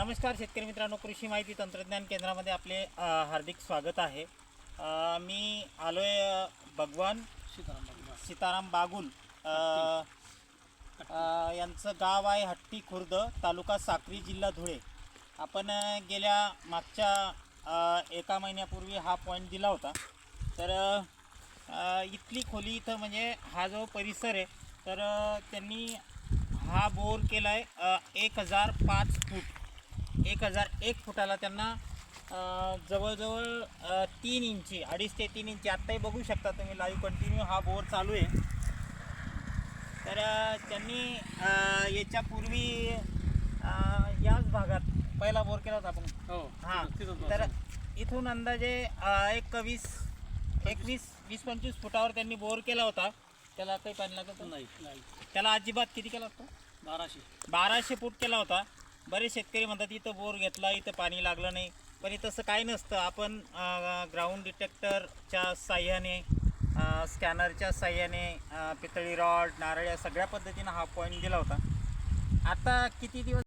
नमस्कार शेतकरी मित्रांनो कृषी माहिती तंत्रज्ञान केंद्रामध्ये आपले हार्दिक स्वागत आहे. मी आलो आहे भगवान सीताराम सीताराम बागुल यांचं गाव आहे हट्टी खुर्द तालुका साक्री जिल्हा धुळे. आपण गेल्या मागच्या एका महिन्यापूर्वी हा पॉईंट दिला होता. तर इथली खोली इथं म्हणजे हा जो परिसर आहे तर त्यांनी हा बोर केला आहे एक हजार पाच फूट. एक हजार एक फुटाला त्यांना जवळजवळ तीन इंची अडीच ते तीन इंची आत्ताही बघू शकता तुम्ही लाईव्ह कंटिन्यू हा बोर चालू आहे. तर त्यांनी याच्यापूर्वी याच भागात पहिला बोर केला होता आपण. हो हां तर. इथून अंदाजे एक वीस एकवीस वीस पंचवीस फुटावर त्यांनी बोर केला होता. त्याला काही पाणी लागत नाही. त्याला अजिबात किती केला होता? बाराशे. बाराशे फूट केला होता. बरेच शेतकरी म्हणतात इथं बोर घेतला इथं पाणी लागलं नाही. पण इथं तसं काही नसतं. आपण ग्राउंड डिटेक्टरच्या साह्याने स्कॅनरच्या साह्याने पितळी रॉड नारळ या सगळ्या पद्धतीनं हा पॉईंट दिला होता. आता किती दिवस